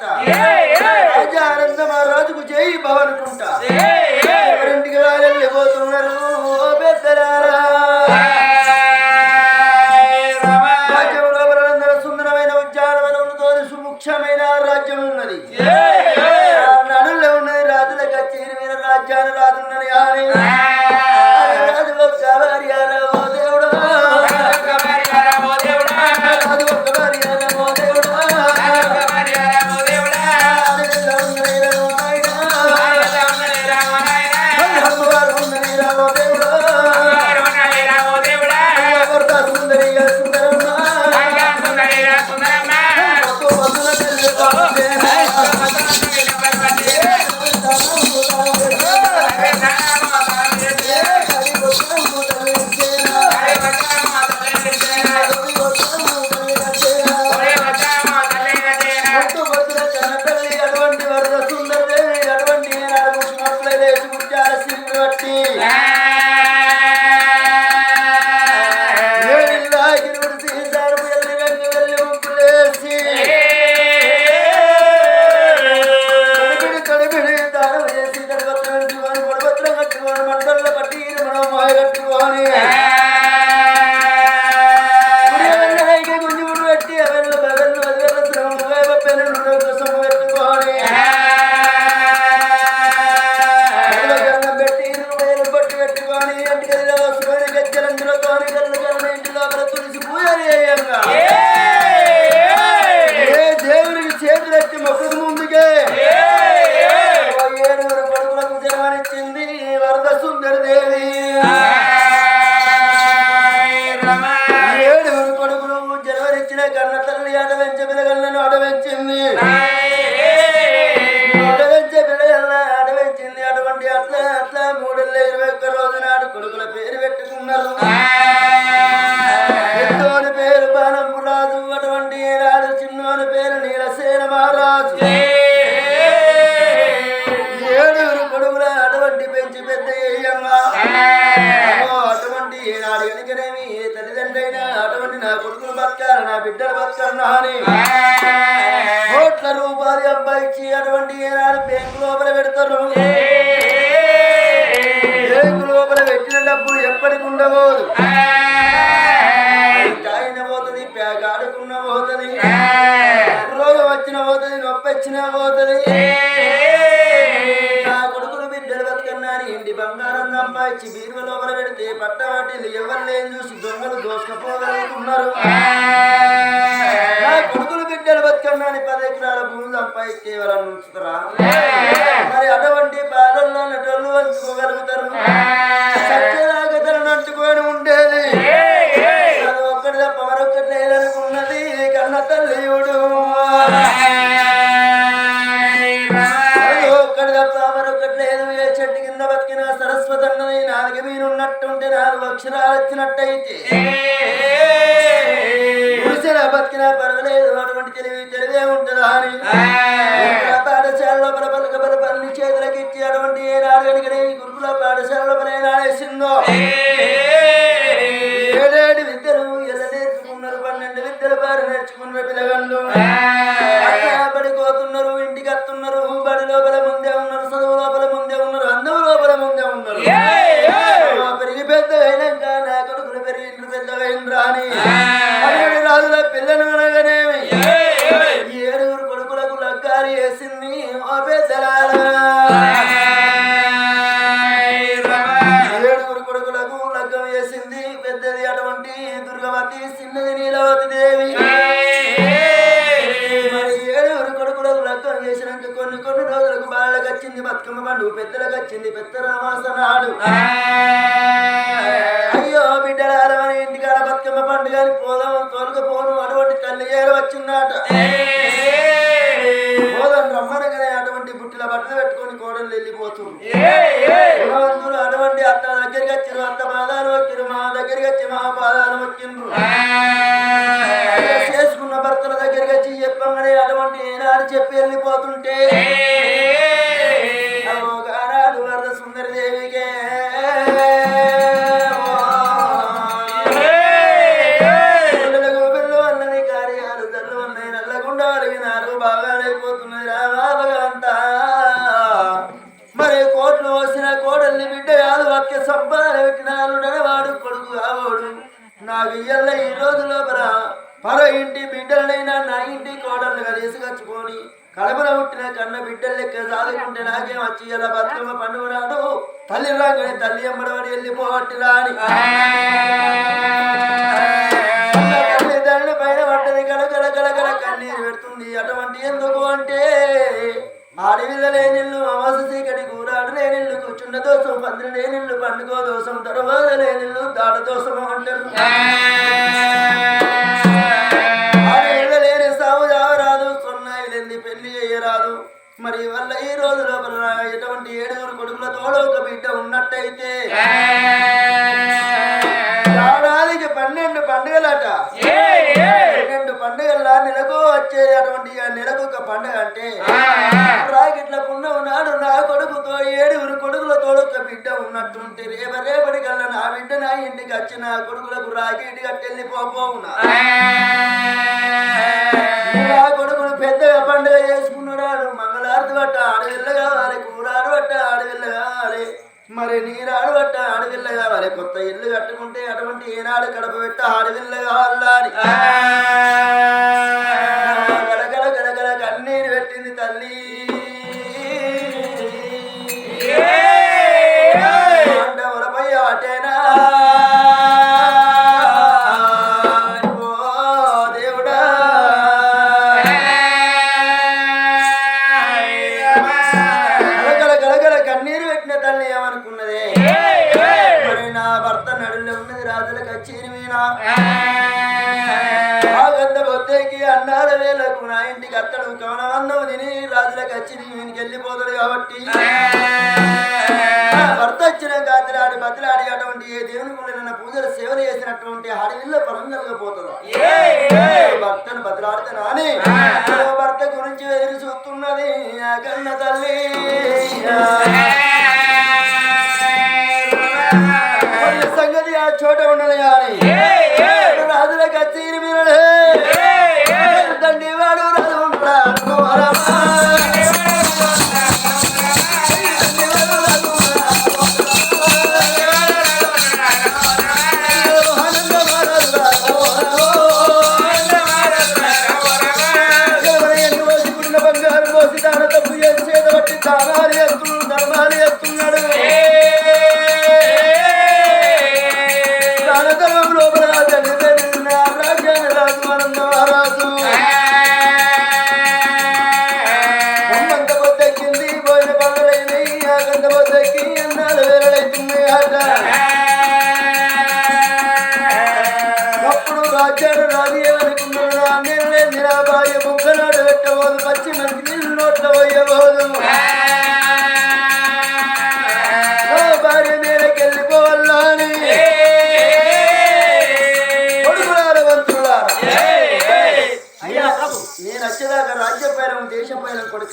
Yeah. వారి అబ్బాయికి అటువంటి ఏనాడు బ్యాంకు లోపల పెడతారు. బ్యాంకు లోపల పెట్టిన డబ్బులు ఎప్పటికి ఉండవు తాగిన పోతుంది పేకాడుకున్న పోతుంది రోగం వచ్చిన పోతుంది నొప్పి వచ్చిన పోతుంది. నా కొడుకులు బిడ్డలు బతుకన్నాని ఇంటి బంగారం అమ్మాయి బీరువ లోపల పెడితే పట్టవాటిలు ఎవరు లేని చూసి దొంగలు దోసుకపోగలుగుతున్నారు. బిడ్డలు బతుకన్నా పది ఎకరాల భూమి సంపాదించి ఉంచుతారా? మరి అటువంటి బాధల్లో నటలు వంచుకోగలుగుతారు? సత్యదాకా తనను అంటుకొని ఉండేది. ఒక్కటి తప్ప మరొక్కటి లేదనుకున్నది కన్న తల్లియుడు. చెట్టు కింద బతికిన సరస్వతి ఉన్నట్టుంటే నాలుగు అక్షరాలు వచ్చినట్టయితే. బతికినా పర్వాలేదు. ఉంటారు పెద్దలుగా చెంది పెద్ద రామాసనాడు ఒక్క సబ్బాల విఘ్నాలు నడవాడు కొడుకు కావోడు నాకు ఇయ్యల్ల ఈ రోజు లోపల పరో ఇంటి బిడ్డలైనా నా ఇంటి కోడలు తీసుకొచ్చుకొని కడపన పుట్టిన కన్న బిడ్డలు లెక్క చదువుకుంటే నాకేం వచ్చి ఇలా బతుకమ్మ పండుగ నాడు? తల్లి రాగానే తల్లి అమ్మడవాడు వెళ్ళిపోవట్టిరా అని. ఆడవిల్ల లేనిల్లు అమాస చీకటి కూరాడు లేనిల్లు కూర్చున్న దోషం పందిరి లేనిల్లు పండుగో దోషం తర్వాత లేనిల్లు దాడ దోషం అంటారు. ఆడవిల్ల లేని సాగు రాదు సొన్నాయి లేని పెళ్ళి చేయరాదు. మరి వల్ల ఈ రోజు లోపల ఎటువంటి ఏడుగురు కొడుకులతో ఒక బిడ్డ ఉన్నట్టయితే అటువంటి ఆ నెలకు ఒక పండుగ అంటే రాకెట్ల పుణ్యం నాడు నా కొడుకుతో ఏడుగురు కొడుకుల తోడొక్క బిడ్డ ఉన్నట్టుంటే రేప రేపటి కల్లా నా బిడ్డ నా ఇంటికి వచ్చి నా కొడుకులకు రాకెట్ కట్టెళ్ళి పోపోవునా నా కొడుకులు పెద్దగా పండుగ చేసుకున్నాడు మంగళారతి పట్ట ఆడవిల్ల కావాలి కూరాడు పట్ట ఆడవిల్ల కావాలి మరి నీరాడు పట్ట ఆడవిల్ల కావాలి కొత్త ఇల్లు కట్టుకుంటే అటువంటి ఏనాడు కడప పెట్ట ఆడవిల్ల కావాలా గంధ బొత్తేకి అన్నాల వేలకు నా ఇంటికి అత్తడు. కవనవన్నం తిని రాజుల కచేరి వీనికి వెళ్ళిపోతాడు కాబట్టి. భర్త వచ్చిన గాతిలాడి బతిలాడి అటువంటి ఏ దేవుని గుళ్ళ పూజలు సేవలు చేసినటువంటి అడవిలో పరం జరగపోతుంది భర్తను బతిలాడుతాను అని ఓ భర్త గురించి ఎదురు చూస్తున్నది కన్న తల్లి.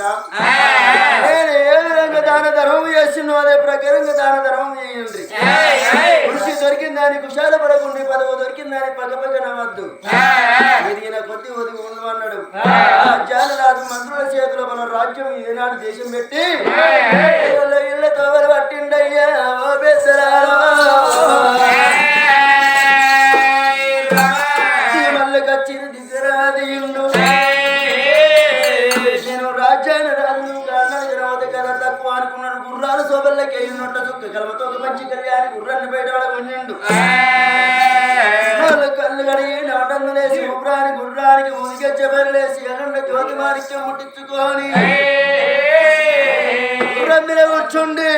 కొడుక నేను ఏ విధంగా దాన ధర్మం చేస్తున్నా అదే ప్రకారంగా దాన ధర్మం చేయండి. కృషి దొరికిందని కుశాల పడకుండా పదవి దొరికిందని పక్క పక్క నవ్వద్దు ఎదిగిన కొద్ది ఒదిగి ఉండు అన్నాడు. రాజు మంత్రుల చేతిలో మన రాజ్యం ఏనాడు దేశం పెట్టి జ్యోతి మాణిక్యం ముట్టించుకొని కూర్చుండి.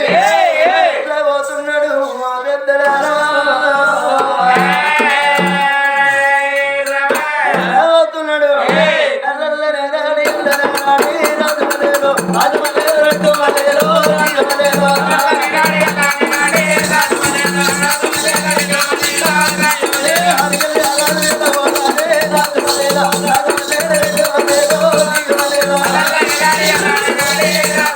రాజమలేలో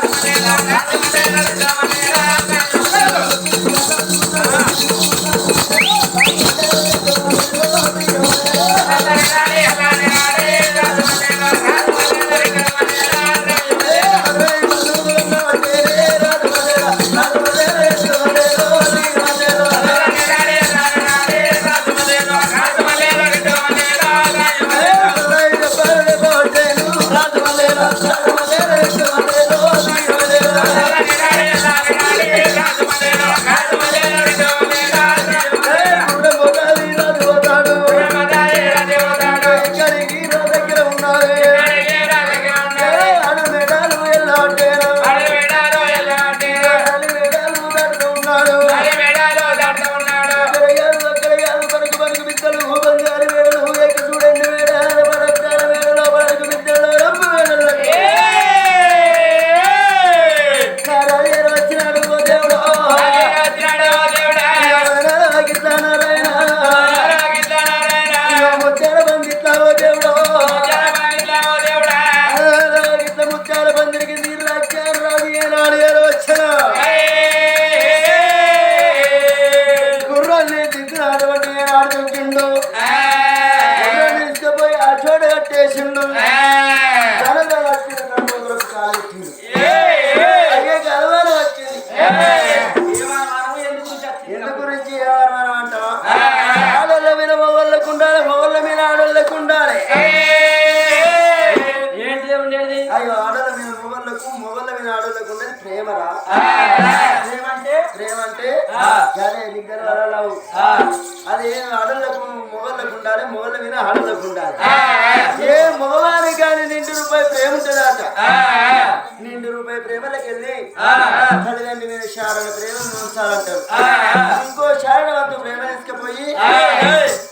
ఇంకో శారణ వద్దు ప్రేమేసుకుపోయి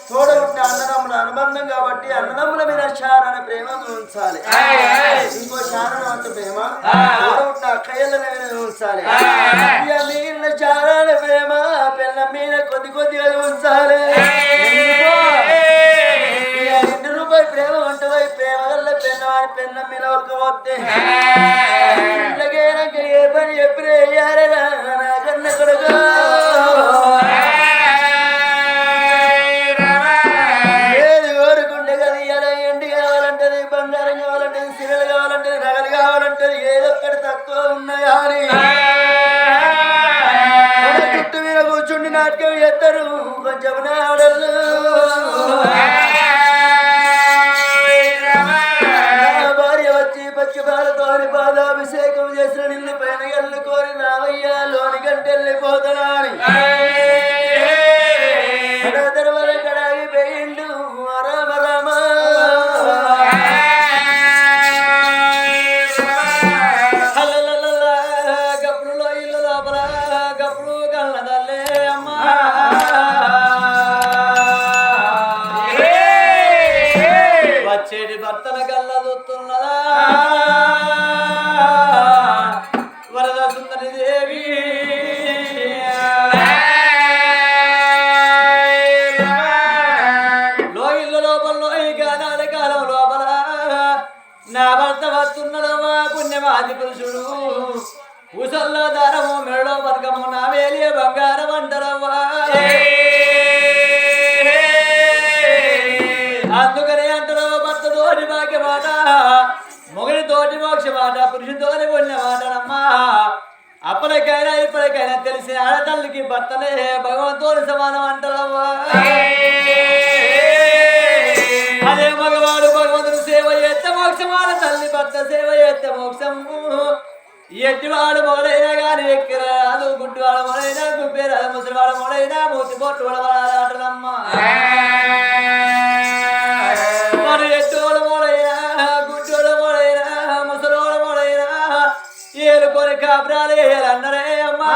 తోడబుట్టిన అన్నదమ్ముల అనుబంధం కాబట్టి అన్నదమ్ముల మీద శారణ ప్రేమ ఉంచాలి. ఇంకో శారణ వద్దు ప్రేమ తోడబుట్టిన అక్కయ్యలను మీద ఉంచాలి. మీద శారణ ప్రేమ పిల్ల మీద కొద్ది కొద్దిగా ఉంచాలి. రెండు రూపాయి ప్రేమ ఉంటుంది ప్రేమ వల్ల పెన్న వారి మీద వరకు వస్తే జమునాడలు పూసల్లో దారము మెడలో బతుకము నా వేలే బంగారం అంటారవ్వా. అందుకనే అంటారవ్వ భర్తతోటి భాగ్య మాట మొగనితోటి మోక్ష మాట పురుషుతోని పొందిన మాటనమ్మా అప్పటికైనా ఇప్పటికైనా తెలిసిన ఆడతల్లికి భర్తలే భగవంతుని సమానం అంటారవ్వా. ఎట్టివాడు మొదలైనా కానీ ఎక్కరాదు గుడ్డివాడు మొదలైనా గుబ్బేరాదు ముసలివాడు మొదలైనా మూతి బొట్టు వాడాలమ్మా మరి ఎట్టోడు మొదలైనా గుడ్డోడు మొదలైనా ముసలోడు మొదలైనా. ఏలుకొని అన్నరే అమ్మా.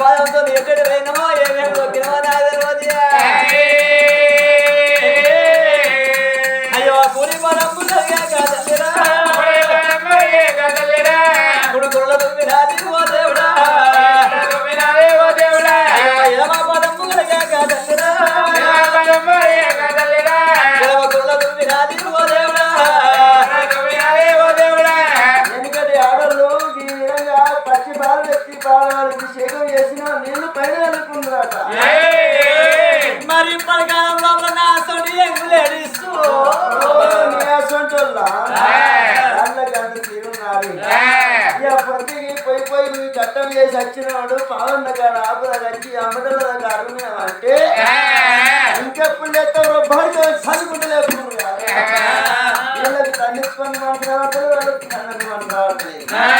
పాదంతో ఎక్కడ పోయినమో ఏమేమి తొక్కినమో నాకు తెలియదు అయ్యో పూరి పదం కాదు. నేను మరి ఇప్పటి కాలంలో నా సొంటి ఎంగులేడిస్తూ పోయి పోయి నువ్వు చట్టం చేసి వచ్చినవాడు పావన్న గారు ఆపుల వచ్చి అమ్మటల గారు అంటే ఇంకెప్పుడు చేస్తావు రొబ్బాడికి చదువుకుంటలేదు వీళ్ళకి తల్లి మాట్లాడతారు వాళ్ళకి తల్లి పని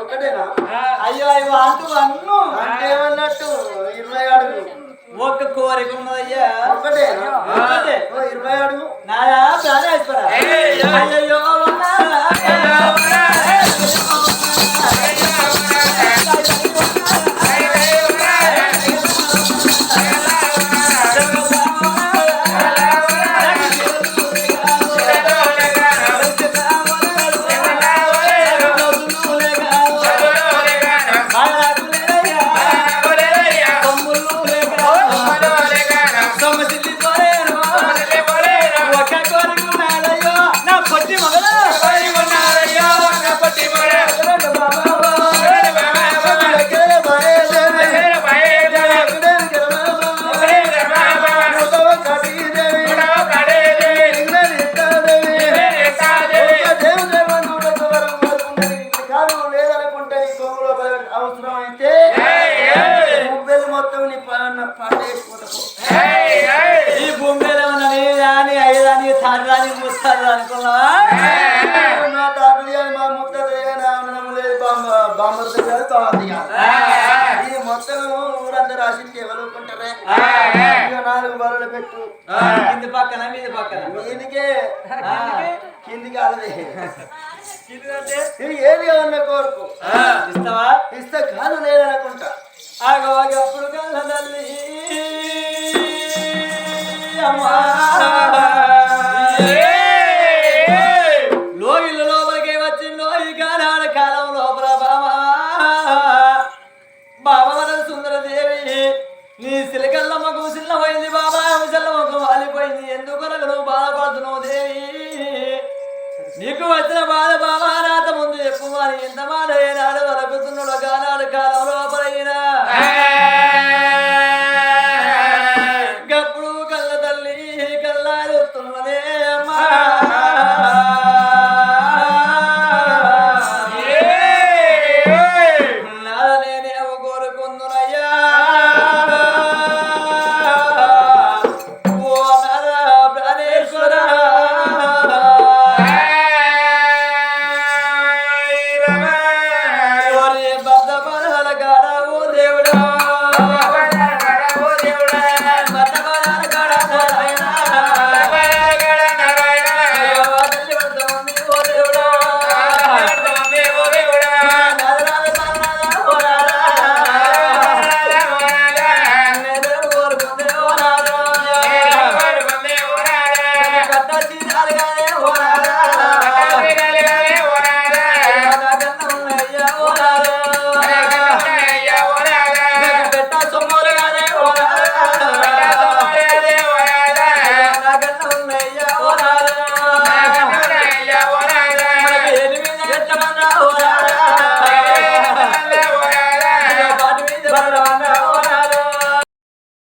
ఒకటేనా? అయ్యో ఇవి అంటూ అన్ను. అంటే ఏమన్నట్టు ఇరవై అడుగు. ఒక్క కోరిక ఉన్నదయ్యా ఒకటే. ఇరవై అడుగు. నాదా ప్రాణేశ్వర అయ్యో చుట్టూ పక్కన మీద పక్కన. మీదికే కింది కాలది నువ్వు ఏది ఏమన్నా కోరుకు? ఇస్తావా? ఇస్తా కాదు నేను అనుకుంటా ఆగో అప్పుడు